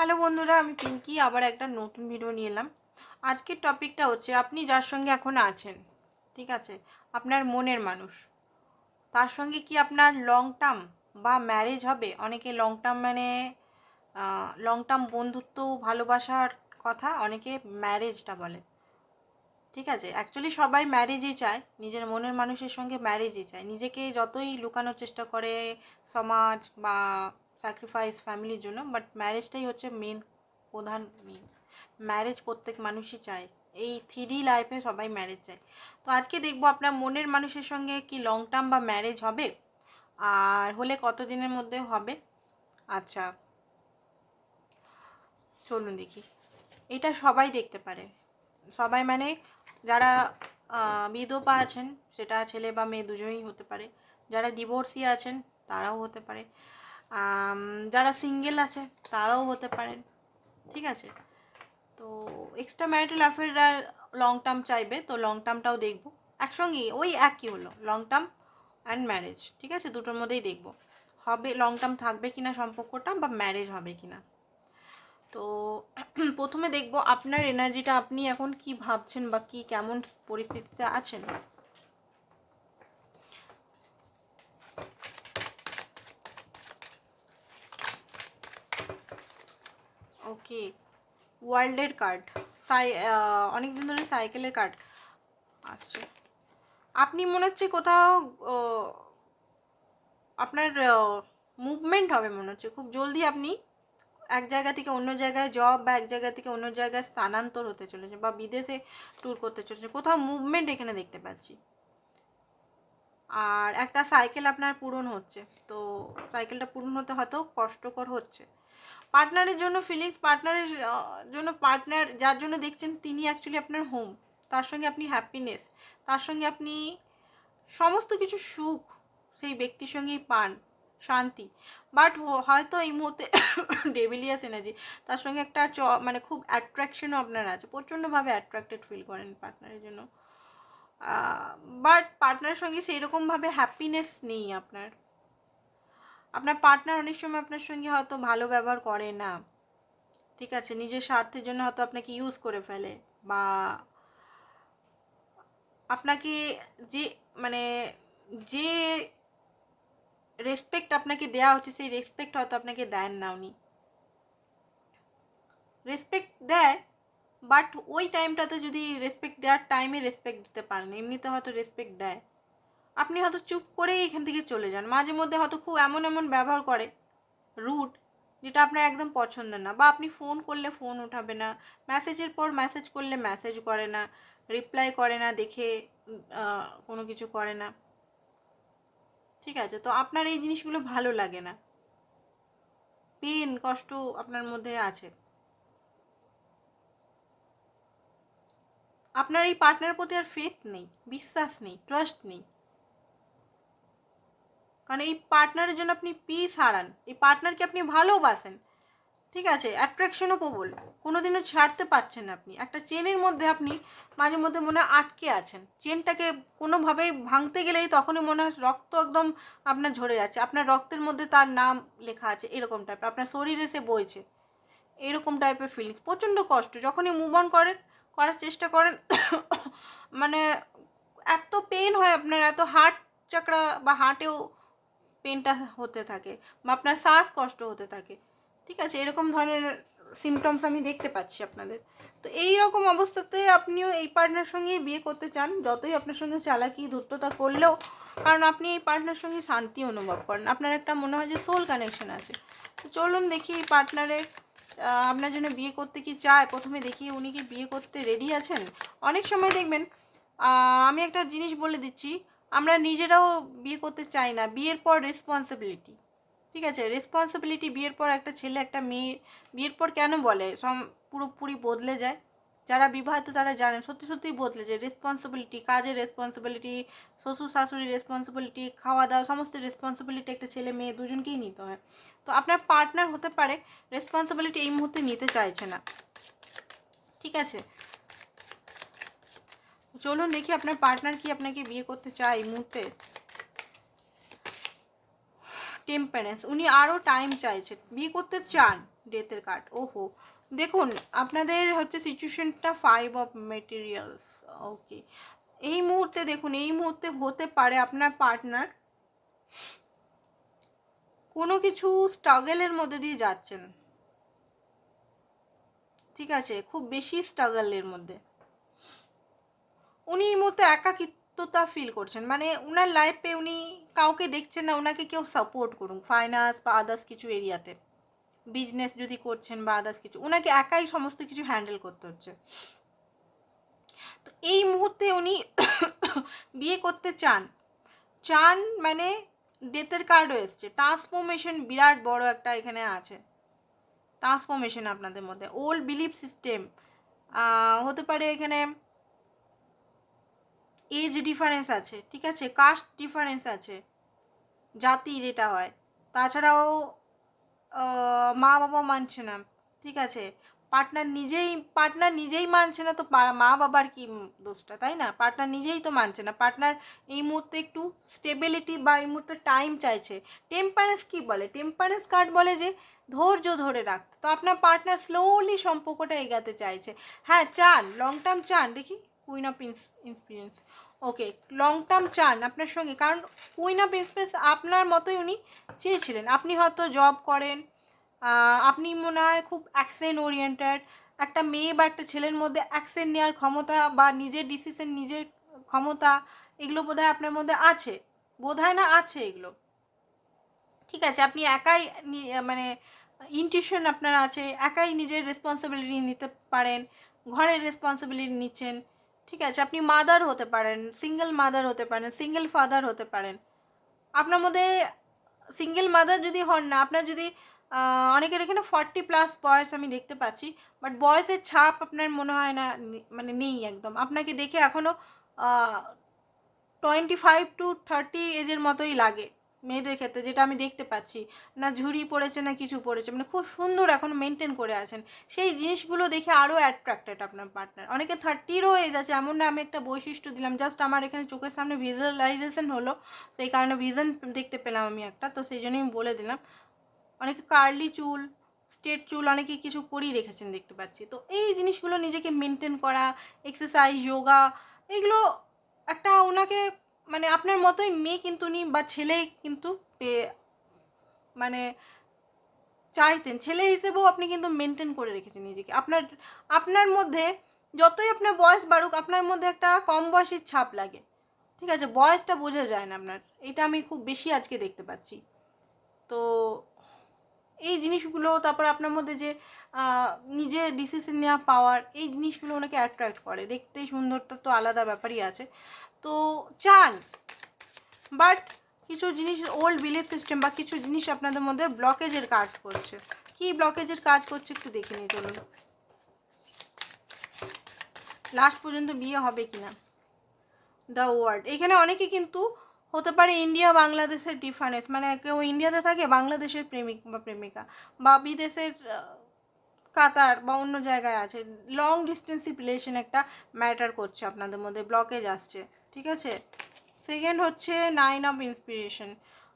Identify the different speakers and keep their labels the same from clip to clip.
Speaker 1: Hello বন্ধুরা, আমি পিঙ্কি, আবার একটা নতুন ভিডিও নিয়ে এলাম। আজকের টপিকটা হচ্ছে, আপনি যার সঙ্গে এখন আছেন, ঠিক আছে? আপনার মনের মানুষ। তার সঙ্গে কি আপনার লং টার্ম বা ম্যারেজ হবে? অনেকে লং টার্ম মানে লং টার্ম বন্ধুত্ব, ভালোবাসার কথা অনেকে ম্যারেজটা বলে। ঠিক আছে? অ্যাকচুয়ালি সবাই ম্যারেজই চায়, নিজের মনের মানুষের সঙ্গে ম্যারেজই চায়। নিজেকে যতই লুকানোর চেষ্টা করে সমাজ বা স্যাক্রিফাইস ফ্যামিলির জন্য বাট ম্যারেজটাই হচ্ছে মেন প্রধান মেন ম্যারেজ প্রত্যেক মানুষই চায়। এই থ্রি লাইফে সবাই ম্যারেজ চায়। তো আজকে দেখব আপনার মনের মানুষের সঙ্গে কি লং টার্ম বা ম্যারেজ হবে, আর হলে কত দিনের মধ্যে হবে। আচ্ছা চলুন দেখি। এটা সবাই দেখতে পারে। সবাই মানে যারা বিধবা আছেন, সেটা ছেলে বা মেয়ে দুজনেই হতে পারে। যারা ডিভোর্সি আছেন, তারাও হতে পারে। যারা সিঙ্গেল আছে, তারাও হতে পারেন। ঠিক আছে? তো এক্সট্রা ম্যারিটাল অ্যাফেয়াররা লং টার্ম চাইবে, তো লং টার্মটাও দেখব। একসঙ্গেই, ওই একই হলো লং টার্ম অ্যান্ড ম্যারেজ ঠিক আছে? দুটোর মধ্যেই দেখব। হবে লং টার্ম থাকবে কিনা সম্পর্কটা বা ম্যারেজ হবে কিনা। তো প্রথমে দেখব আপনার এনার্জিটা আপনি এখন কি ভাবছেন বা কি কেমন পরিস্থিতিতে আছেন। ওকে ওয়ার্ল্ডের কার্ড সাই অনেক দিন ধরে সাইকেলের কার্ড আচ্ছা আপনি মনে হচ্ছে কোথাও আপনার মুভমেন্ট হবে মনে হচ্ছে। খুব জলদি আপনি এক জায়গা থেকে অন্য জায়গায় জব বা এক জায়গা থেকে অন্য জায়গায় স্থানান্তর হতে চলেছে বা বিদেশে ট্যুর করতে চলেছে কোথাও মুভমেন্ট এখানে দেখতে পাচ্ছি। আর একটা সাইকেল আপনার পূরণ হচ্ছে। তো সাইকেলটা পূরণ হতে হয়তো কষ্টকর হচ্ছে। পার্টনারের জন্য ফিলিংস পার্টনারের জন্য পার্টনার যার জন্য দেখছেন তিনি অ্যাকচুয়ালি আপনার হোম তার সঙ্গে আপনি হ্যাপিনেস তার সঙ্গে আপনি সমস্ত কিছু সুখ সেই ব্যক্তির সঙ্গেই পান, শান্তি। বাট হয়তো এই মুহূর্তে ডেভিলিয়াস এনার্জি তার সঙ্গে একটা চ মানে খুব অ্যাট্রাকশনও আপনার আছে প্রচণ্ডভাবে অ্যাট্রাক্টেড ফিল করেন পার্টনারের জন্য। বাট পার্টনারের সঙ্গে সেই রকমভাবে হ্যাপিনেস নেই আপনার। আপনার পার্টনার অনেক সময় আপনার সঙ্গে হয়তো ভালো ব্যবহার করে না। ঠিক আছে? নিজের স্বার্থের জন্য হয়তো আপনাকে ইউজ করে ফেলে বা আপনাকে যে মানে যে রেসপেক্ট আপনাকে দেওয়া হচ্ছে, সেই রেসপেক্ট হয়তো আপনাকে দেন না উনি। রেসপেক্ট দেয় বাট ওই টাইমটাতে যদি রেসপেক্ট দেওয়ার টাইমে রেসপেক্ট দিতে পারেন, এমনিতে হয়তো রেসপেক্ট দেয়। আপনি হয়তো চুপ করেই এখান থেকে চলে যান। মাঝে মধ্যে হয়তো খুব এমন এমন ব্যবহার করে, রুট, যেটা আপনার একদম পছন্দ না। বা আপনি ফোন করলে ফোন উঠাবে না, মেসেজের পর মেসেজ করলে মেসেজ করে না, রিপ্লাই করে না, দেখে কোনো কিছু করে না। ঠিক আছে, তো আপনার এই জিনিসগুলো ভালো লাগে না। পেন, কষ্ট আপনার মধ্যে আছে। আপনার এই পার্টনার প্রতি আর ফেথ নেই, বিশ্বাস নেই ট্রাস্ট নেই। কারণ এই পার্টনারের জন্য আপনি পিস হারান। এই পার্টনারকে আপনি ভালোবাসেন। ঠিক আছে? অ্যাট্রাকশনও প্রবল। কোনোদিনও ছাড়তে পারছেন আপনি। একটা চেনের মধ্যে আপনি মাঝে মধ্যে মনে আটকে আছেন। চেনটাকে কোনোভাবেই ভাঙতে গেলেই তখনই মনে হয় রক্ত একদম আপনার ঝরে যাচ্ছে। আপনার রক্তের মধ্যে তার নাম লেখা আছে, এরকম টাইপের আপনার শরীরে সে বইছে। এরকম টাইপের ফিলিংস প্রচণ্ড কষ্ট। যখনই মুভ অন করেন, করার চেষ্টা করেন মানে এত পেন হয় আপনার, এত হার্ট চাকরা বা হার্টেও পেনটা হতে থাকে বা আপনার শ্বাস কষ্ট হতে থাকে। ঠিক আছে? এরকম ধরনের সিমটমস আমি দেখতে পাচ্ছি আপনাদের। তো এই রকম অবস্থাতে আপনিও এই পার্টনার সঙ্গে বিয়ে করতে চান। যতই আপনার সঙ্গে চালাকি, ধূর্ততা করলেও কারণ আপনি এই পার্টনার সঙ্গে শান্তি অনুভব করেন। আপনার একটা মনে হয় যে সোল কানেকশন আছে। তো চলুন দেখি এই পার্টনারের আপনার জন্য বিয়ে করতে কি চায়? প্রথমে দেখি উনি কি বিয়ে করতে রেডি আছেন? অনেক সময় দেখবেন আমি একটা জিনিস বলে দিচ্ছি। আমরা নিজেরাও বিয়ে করতে চাই না। বিয়ের পর রেসপন্সিবিলিটি ঠিক আছে? রেসপন্সিবিলিটি বিয়ের পর একটা ছেলে, একটা মেয়ে, বিয়ের পর কেন বলে? সম, পুরোপুরি বদলে যায়। যারা বিবাহিত তারা জানেন সত্যি সত্যিই বদলে যায়। রেসপন্সিবিলিটি কাজের রেসপন্সিবিলিটি শ্বশুর, শাশুড়ির রেসপন্সিবিলিটি খাওয়া দাওয়া, সমস্ত রেসপন্সিবিলিটি একটা ছেলে, মেয়ে দুজনকেই নিতে হয়। তো আপনার পার্টনার হতে পারে রেসপন্সিবিলিটি এই মুহূর্তে নিতে চাইছে না। ঠিক আছে? চলুন দেখি আপনার পার্টনার কি আপনাকে বিয়ে করতে চায় এই মুহূর্তে। টেম্পারেন্স উনি আরও টাইম চাইছেন বিয়ে করতে চান ডেথের কার্ড ওহো। দেখুন, আপনাদের হচ্ছে সিচুয়েশনটা ফাইভ অফ মেটেরিয়ালস ওকে এই মুহূর্তে দেখুন, এই মুহূর্তে হতে পারে আপনার পার্টনার কোনো কিছু স্ট্রাগলের মধ্যে দিয়ে যাচ্ছেন। ঠিক আছে, খুব বেশি স্ট্রাগলের মধ্যে। উনি এই মুহূর্তে একাকিত্বতা ফিল করছেন। মানে উনার লাইফে উনি কাউকে দেখছেন না ওনাকে কেউ সাপোর্ট করুন ফাইন্যান্স বা আদার্স কিছু এরিয়াতে বিজনেস যদি করছেন বা আদার্স কিছু ওনাকে একাই সমস্ত কিছু হ্যান্ডেল করতে হচ্ছে। তো এই মুহূর্তে উনি বিয়ে করতে চান। চান মানে ডেথের কার্ডও এসছে। ট্রান্সফরমেশন বিরাট বড় একটা এখানে আছে। ট্রান্সফরমেশন আপনাদের মধ্যে। ওল্ড বিলিফ সিস্টেম হতে পারে এখানে এজ ডিফারেন্স আছে, ঠিক আছে? কাস্ট ডিফারেন্স আছে, জাতি যেটা হয়। তাছাড়াও মা বাবা মানছে না, ঠিক আছে? পার্টনার নিজেই পার্টনার নিজেই মানছে না, তো মা বাবার কি দোষটা, তাই না? পার্টনার নিজেই তো মানছে না। পার্টনার এই মুহূর্তে একটু স্টেবিলিটি বা এই মুহূর্তে টাইম চাইছে। টেম্পারেন্স কি বলে? টেম্পারেন্স কার্ড বলে যে ধৈর্য ধরে রাখতে। তো আপনার পার্টনার স্লোলি সম্পর্কটা এগাতে চাইছে। হ্যাঁ চান লং টার্ম চান, দেখি। Queen of inspiration okay long term চান আপনার সঙ্গে, কারণ কুইন অফ ইন্সপিরিয়েন্স আপনার মতোই উনি চেয়েছিলেন। আপনি হয়তো জব করেন আপনি মনে হয় খুব অ্যাকশন ওরিয়েন্টেড একটা মেয়ে বা একটা ছেলের মধ্যে অ্যাকশন নেওয়ার ক্ষমতা বা নিজের ডিসিশন নিজের ক্ষমতা এগুলো বোধহয় আপনার মধ্যে আছে। বোধহয় না আছে এগুলো। ঠিক আছে, আপনি একাই মানে ইনটিউশন আপনার আছে, একাই নিজের রেসপন্সিবিলিটি নিতে পারেন, ঘরের রেসপন্সিবিলিটি নিচ্ছেন। ঠিক আছে, আপনি মাদার হতে পারেন সিঙ্গেল মাদার হতে পারেন সিঙ্গেল ফাদার হতে পারেন। আপনার মধ্যে সিঙ্গেল মাদার যদি হন না, আপনার যদি অনেকের এখানে ফর্টি প্লাস বয়স আমি দেখতে পাচ্ছি বাট বয়সের ছাপ আপনার মনে হয় না মানে নেই একদম। আপনাকে দেখে এখনও টোয়েন্টি ফাইভ টু থার্টি এজের মতোই লাগে। মেয়েদের ক্ষেত্রে যেটা আমি দেখতে পাচ্ছি, না ঝুড়ি পড়েছে, না কিছু পড়েছে মানে খুব সুন্দর এখন মেনটেন করে আছেন। সেই জিনিসগুলো দেখে আরও অ্যাট্রাক্টেড আপনার পার্টনার অনেকে থার্টিরও এজ আছে, এমন না, আমি একটা বৈশিষ্ট্য দিলাম জাস্ট আমার এখানে চোখের সামনে ভিজুয়ালাইজেশন হলো, সেই কারণে ভিজন দেখতে পেলাম আমি একটা, তো সেই জন্যই আমি বলে দিলাম। অনেকে কার্লি চুল স্টেট চুল, অনেকে কিছু করেই রেখেছেন দেখতে পাচ্ছি। তো এই জিনিসগুলো নিজেকে মেনটেন করা এক্সারসাইজ যোগা এগুলো একটা ওনাকে মানে আপনার মতোই মেয়ে কিন্তু উনি বা ছেলে কিন্তু মানে চাইতেন। ছেলে হিসেবেও আপনি কিন্তু মেনটেন করে রেখেছেন নিজেকে। আপনার আপনার মধ্যে যতই আপনার বয়স বাড়ুক, আপনার মধ্যে একটা কম বয়সের ছাপ লাগে। ঠিক আছে? বয়সটা বোঝা যায় না আপনার। এটা আমি খুব বেশি আজকে দেখতে পাচ্ছি। তো এই জিনিসগুলো, তারপর আপনার মধ্যে যে নিজের ডিসিশন নেওয়া, পাওয়ার, এই জিনিসগুলো ওনাকে অ্যাট্রাক্ট করে। দেখতেই সুন্দরটা তো আলাদা ব্যাপারই আছে। তো চান। বাট কিছু জিনিস ওল্ড বিলিফ সিস্টেম বা কিছু জিনিস আপনাদের মধ্যে ব্লকেজের কাজ করছে। কি ব্লকেজের কাজ করছে একটু দেখে নিয়ে চলুন। লাস্ট পর্যন্ত বিয়ে হবে কিনা? দ্য ওয়ার্ল্ড এখানে অনেকে কিন্তু হতে পারে ইন্ডিয়া বাংলাদেশের ডিফারেন্স মানে কেউ ইন্ডিয়াতে থাকে বাংলাদেশের প্রেমিক বা প্রেমিকা। বা বিদেশের কাতার বা অন্য জায়গায় আছে। লং ডিস্টেন্স রিলেশন একটা ম্যাটার করছে আপনাদের মধ্যে ব্লকেজ আসছে। ঠিক আছে? সেকেন্ড হচ্ছে nine of inspiration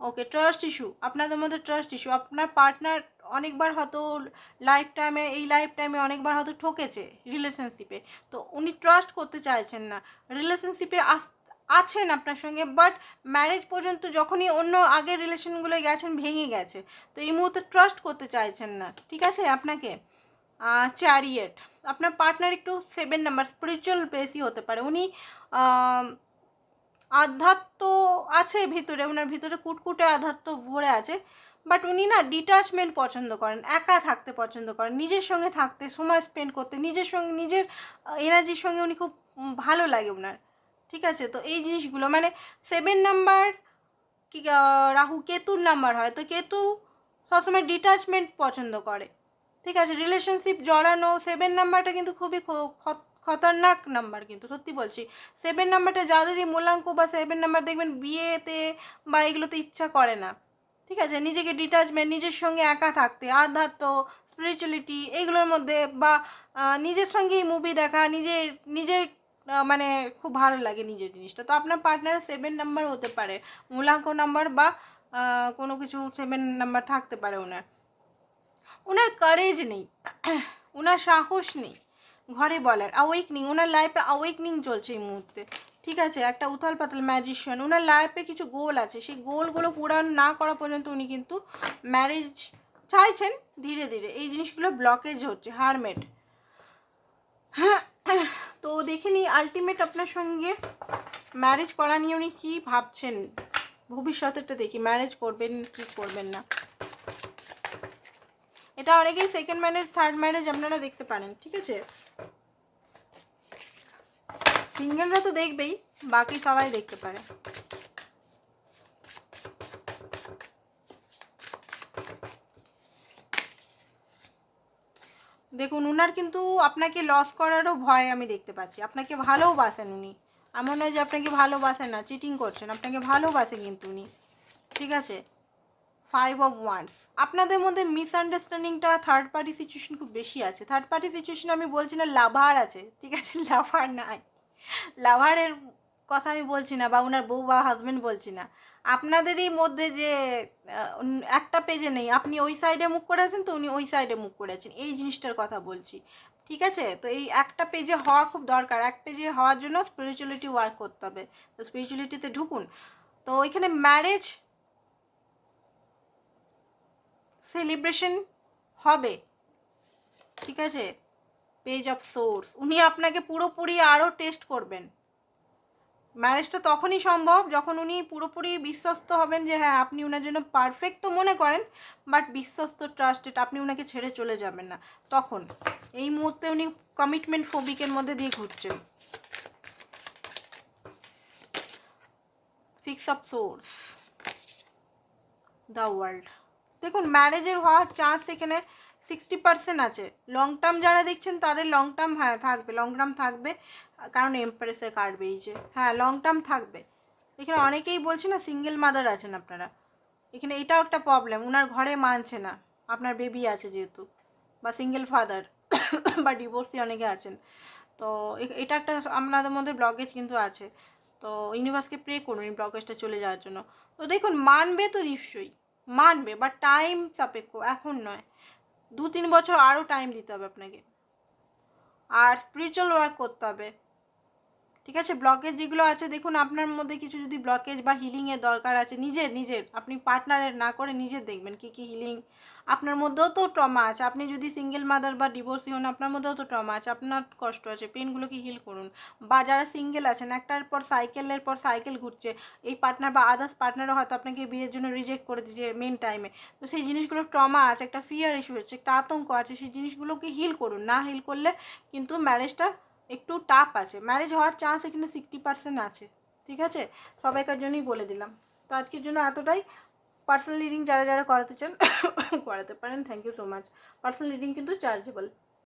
Speaker 1: okay trust issue আপনাদের মধ্যে ট্রাস্ট ইস্যু আপনার পার্টনার অনেকবার হয়তো লাইফ টাইমে এই লাইফ টাইমে অনেকবার হয়তো ঠকেছে রিলেশনশিপে তো উনি ট্রাস্ট করতে চাইছেন না। রিলেশনশিপে আস, আছেন আপনার সঙ্গে বাট ম্যারেজ পর্যন্ত যখনই অন্য আগের রিলেশনগুলো গেছেন, ভেঙে গেছে। তো এই মুহূর্তে ট্রাস্ট করতে চাইছেন না। ঠিক আছে আপনাকে? চ্যারিয়েট আপনার পার্টনার একটু সেভেন নাম্বার স্পিরিচুয়াল বেশি হতে পারে। উনি আধ্যাত্ম আছে ভিতরে, ওনার ভিতরে কুটকুটে আধ্যাত্ম ভরে আছে বাট উনি না ডিটাচমেন্ট পছন্দ করেন, একা থাকতে পছন্দ করেন, নিজের সঙ্গে থাকতে, সময় স্পেন্ড করতে, নিজের সঙ্গে, নিজের এনার্জির সঙ্গে উনি খুব ভালো লাগে ওনার ঠিক আছে? তো এই জিনিসগুলো মানে সেভেন নাম্বার কি রাহু কেতুর নাম্বার হয়, তো কেতু সবসময় ডিটাচমেন্ট পছন্দ করে। ঠিক আছে রিলেশনশিপ জড়ানো সেভেন নাম্বারটা কিন্তু খুবই খত- খতরনাক নাম্বার কিন্তু, সত্যি বলছি। সেভেন নাম্বারটা যাদেরই মূল্যাঙ্ক বা সেভেন নাম্বার দেখবেন বিয়েতে বা এগুলোতে ইচ্ছা করে না। ঠিক আছে, নিজেকে ডিটাচমেন্ট নিজের সঙ্গে একা থাকতে, আধ্যাত্ম স্পিরিচুয়ালিটি এইগুলোর মধ্যে বা নিজের সঙ্গেই মুভি দেখা, নিজের নিজের মানে খুব ভালো লাগে নিজের জিনিসটা। তো আপনার পার্টনার সেভেন নাম্বার হতে পারে, মূলাঙ্ক নাম্বার বা কোনো কিছু সেভেন নাম্বার থাকতে পারে ওনার। ওনার কারেজ নেই, ওনার সাহস নেই, ঘরে বলার। অ্যাওয়েকনিং ওনার লাইফে অ্যাওয়েকনিং চলছে এই মুহূর্তে। ঠিক আছে? একটা উথাল পাতাল ম্যাজিশিয়ান ওনার লাইফে কিছু গোল আছে। সেই গোলগুলো পূরণ না করা পর্যন্ত উনি কিন্তু ম্যারেজ চাইছেন ধীরে ধীরে। এই জিনিসগুলো ব্লকেজ হচ্ছে হারমেট তো দেখে নিই আলটিমেট আপনার সঙ্গে ম্যারেজ করা নিয়ে উনি কী ভাবছেন? ভবিষ্যতেরটা দেখি ম্যারেজ করবেন কি করবেন না? এটা অনেকেই সেকেন্ড ম্যারেজ থার্ড ম্যারেজ আপনারা দেখতে পারেন, ঠিক আছে? সিঙ্গেলরা তো দেখবেই, বাকি সবাই দেখতে পারে। দেখুন, উনার কিন্তু আপনাকে লস করারও ভয় আমি দেখতে পাচ্ছি। আপনাকে ভালোবাসেন উনি। এমন নয় যে আপনাকে ভালোবাসেন না চিটিং করছেন। আপনাকে ভালোবাসে কিন্তু উনি, ঠিক আছে? ফাইভ অফ ওয়ান্স আপনাদের মধ্যে মিসআন্ডারস্ট্যান্ডিংটা থার্ড পার্টি সিচুয়েশন খুব বেশি আছে। থার্ড পার্টি সিচুয়েশন আমি বলছি না, লাভার আছে, ঠিক আছে? লাভার নাই। লাভারের কথা আমি বলছি না বা ওনার বউ বা হাজব্যান্ড বলছি না। আপনাদেরই মধ্যে যে একটা পেজে নেই। আপনি ওই সাইডে মুখ করে আছেন তো উনি ওই সাইডে মুখ করে আছেন। এই জিনিসটার কথা বলছি, ঠিক আছে? তো এই একটা পেজে হওয়া খুব দরকার। এক পেজে হওয়ার জন্য স্পিরিচুয়ালিটি ওয়ার্ক করতে হবে। তো স্পিরিচুয়ালিটিতে ঢুকুন। তো ওইখানে ম্যারেজ সেলিব্রেশন হবে। ঠিক আছে? পেজ অফ সোর্স উনি আপনাকে পুরোপুরি আরও টেস্ট করবেন। ম্যারেজটা তখনই সম্ভব যখন উনি পুরোপুরি বিশ্বস্ত হবেন যে হ্যাঁ আপনি ওনার জন্য পারফেক্ট তো মনে করেন বাট বিশ্বস্ত ট্রাস্টেড আপনি ওনাকে ছেড়ে চলে যাবেন না। তখন। এই মুহূর্তে উনি কমিটমেন্ট ফোবিকের মধ্যে দিয়ে ঘুরছেন। Six of swords the world দেখুন ম্যারেজের হওয়ার চান্স এখানে সিক্সটি পার্সেন্ট আছে। লং টার্ম যারা দেখছেন, তাদের লং টার্ম হ্যাঁ থাকবে লং টার্ম থাকবে। কারণ এমপ্রেসের কার্ড বেরিয়েছে। হ্যাঁ লং টার্ম থাকবে। এখানে অনেকেই বলছে না সিঙ্গেল মাদার আছেন আপনারা। এখানে এটাও একটা প্রবলেম ওনার ঘরে মানছে না। আপনার বেবি আছে যেহেতু, বা সিঙ্গেল ফাদার বা ডিভোর্সি অনেকে আছেন। তো এটা একটা আপনাদের মধ্যে ব্লগেজ কিন্তু আছে। তো ইউনিভার্সকে প্রে করুন এই ব্লগেজটা চলে যাওয়ার জন্য। তো দেখুন, মানবে তো নিশ্চয়ই। মানবে বা টাইম সাপেক্ষ, এখন নয়। দু তিন বছর আরও টাইম দিতে হবে আপনাকে। আর স্পিরিচুয়াল ওয়ার্ক করতে হবে। ঠিক আছে? ব্লকেজ যেগুলো আছে, দেখুন আপনার মধ্যে কিছু যদি ব্লকেজ বা হিলিংয়ের দরকার আছে, নিজের নিজের, আপনি পার্টনারের না করে নিজের দেখবেন কি কি হিলিং আপনার মধ্যেও তো ট্রমা আছে। আপনি যদি সিঙ্গেল মাদার বা ডিভোর্সি হন, আপনার মধ্যেও তো ট্রমা আছে। আপনার কষ্ট আছে পেনগুলোকে হিল করুন। বা যারা সিঙ্গেল আছেন, একটার পর সাইকেলের পর সাইকেল ঘুরছে, এই পার্টনার বা আদার্স পার্টনারও হয়তো আপনাকে বিয়ের জন্য রিজেক্ট করে দিচ্ছে মেন টাইমে তো সেই জিনিসগুলো ট্রমা আছে, একটা ফিয়ার ইস্যু হচ্ছে, একটা আতঙ্ক আছে, সেই জিনিসগুলোকে হিল করুন। না হিল করলে কিন্তু ম্যারেজটা একটু টাফ আছে। ম্যারেজ হওয়ার চান্স এখানে সিক্সটি পার্সেন্ট আছে। ঠিক আছে? সবাইকার জন্যই বলে দিলাম। তো আজকের জন্য এতটাই। পার্সোনাল রিডিং যারা যারা করাতে চান, করাতে পারেন। Thank you so much personal reading কিন্তু চার্জেবল